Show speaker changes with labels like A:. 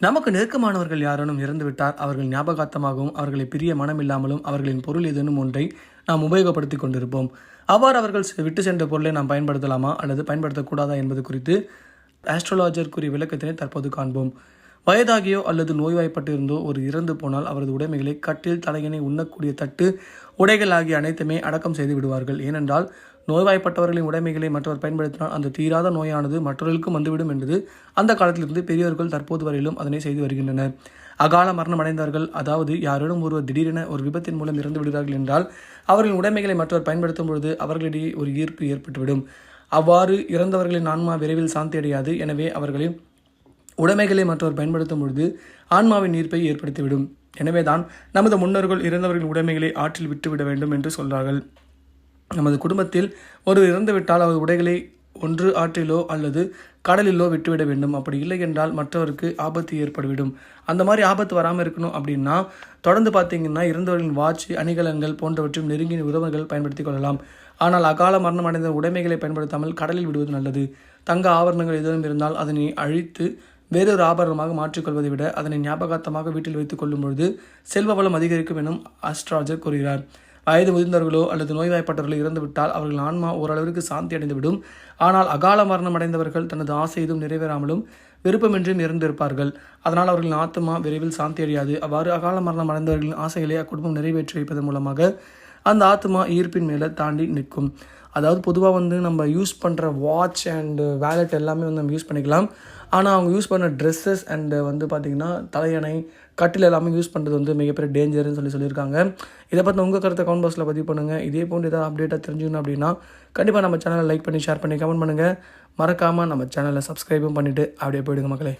A: நமக்கு நெருக்கமானவர்கள் யாரேனும் இறந்துவிட்டார் அவர்கள் ஞாபகார்த்தமாகவும் அவர்களை பிரிய மனமில்லாமலும் அவர்களின் பொருள் ஏதேனும் ஒன்றை நாம் உபயோகப்படுத்தி கொண்டிருப்போம். அவ்வாறு அவர்கள் விட்டு சென்ற பொருளை நாம் பயன்படுத்தலாமா அல்லது பயன்படுத்தக்கூடாதா என்பது குறித்து ஆஸ்ட்ரோலாஜர் கூறிய விளக்கத்தினை தற்போது காண்போம். வயதாகியோ அல்லது நோய்வாய்ப்பட்டிருந்தோ ஒரு இறந்து போனால் அவரது உடைமைகளை கட்டில் தலையினை உண்ணக்கூடிய தட்டு உடைகள் ஆகிய அனைத்துமே அடக்கம் செய்து விடுவார்கள். ஏனென்றால் நோய்வாய்ப்பட்டவர்களின் உடைமைகளை மற்றவர் பயன்படுத்தினால் அந்த தீராத நோயானது மற்றவர்களுக்கும் வந்துவிடும் என்பது அந்த காலத்திலிருந்து பெரியவர்கள் தற்போது வரையிலும் அதனை செய்து வருகின்றனர். அகால மரணம் அடைந்தார்கள் அதாவது யாரிடம் ஒருவர் திடீரென ஒரு விபத்தின் மூலம் இறந்து விடுகிறார்கள் என்றால் அவர்களின் உடைமைகளை மற்றவர் பயன்படுத்தும் பொழுது அவர்களிடையே ஒரு ஈர்ப்பு ஏற்பட்டுவிடும். அவ்வாறு இறந்தவர்களின் ஆன்மா விரைவில் சாந்தி அடையாது எனவே அவர்களின் உடைமைகளை மற்றவர் பயன்படுத்தும் பொழுது ஆன்மாவின் ஈர்ப்பை ஏற்படுத்திவிடும். எனவேதான் நமது முன்னோர்கள் இறந்தவர்களின் உடைமைகளை ஆற்றில் விட்டுவிட வேண்டும் என்று சொல்றார்கள். நமது குடும்பத்தில் ஒரு இறந்துவிட்டால் அவர் உடைகளை ஒன்று ஆற்றிலோ அல்லது கடலிலோ விட்டுவிட வேண்டும். அப்படி இல்லை என்றால் மற்றவருக்கு ஆபத்து ஏற்பட்டுவிடும் அந்த மாதிரி ஆபத்து வராமல் இருக்கணும் அப்படின்னா தொடர்ந்து பார்த்தீங்கன்னா இறந்தவர்களின் வாட்ச் அணிகலன்கள் போன்றவற்றையும் நெருங்கிய உறவுகள் பயன்படுத்திக் கொள்ளலாம். ஆனால் அகால மரணம் அடைந்த உடைமைகளை பயன்படுத்தாமல் கடலில் விடுவது நல்லது. தங்க ஆபரணங்கள் எதுவும் இருந்தால் அதனை அழித்து வேறொரு ஆபரணமாக மாற்றிக்கொள்வதை விட அதனை ஞாபகார்த்தமாக வீட்டில் வைத்துக் கொள்ளும் பொழுது செல்வ வளம் அதிகரிக்கும் எனும் அஸ்ட்ராஜர் கூறுகிறார். வயது முதிர்ந்தவர்களோ அல்லது நோய்வாய்ப்பட்டவர்களோ இறந்துவிட்டால் அவர்கள் ஆன்மா ஓரளவிற்கு சாந்தி அடைந்துவிடும் ஆனால் அகால மரணம் அடைந்தவர்கள் தனது ஆசை எதுவும் நிறைவேறாமலும் விருப்பமின்றியும் இறந்திருப்பார்கள் அதனால் அவர்களின் ஆத்மா விரைவில் சாந்தி அடையாது அவ்வாறு அகால மரணம் அடைந்தவர்களின் ஆசைகளை அக்குடும்பம் நிறைவேற்றி வைப்பதன் மூலமாக அந்த ஆத்மா ஈர்ப்பின் மேலே தாண்டி நிற்கும். அதாவது பொதுவாக வந்து நம்ம யூஸ் பண்ணுற வாட்ச் அண்டு வேலெட் எல்லாமே வந்து நம்ம யூஸ் பண்ணிக்கலாம். ஆனால் அவங்க யூஸ் பண்ண ட்ரெஸ்ஸஸ் அண்டு வந்து பார்த்திங்கன்னா தலையணை கட்டில் எல்லாமே யூஸ் பண்ணுறது வந்து மிகப்பெரிய டேஞ்சர்னு சொல்லி சொல்லியிருக்காங்க. இதை பற்றி உங்கள் கருத்தை கமெண்ட் பாக்ஸில் பதிவு பண்ணுங்கள் இதே போன்று ஏதாவது அப்டேட்டாக தெரிஞ்சுக்கணும் அப்படின்னா கண்டிப்பாக நம்ம சேனலை லைக் பண்ணி ஷேர் பண்ணி கமெண்ட் பண்ணுங்கள் மறக்காமல் நம்ம சேனலை சப்ஸ்கிரைபும் பண்ணிவிட்டு அப்படியே போயிடுங்க மக்களே.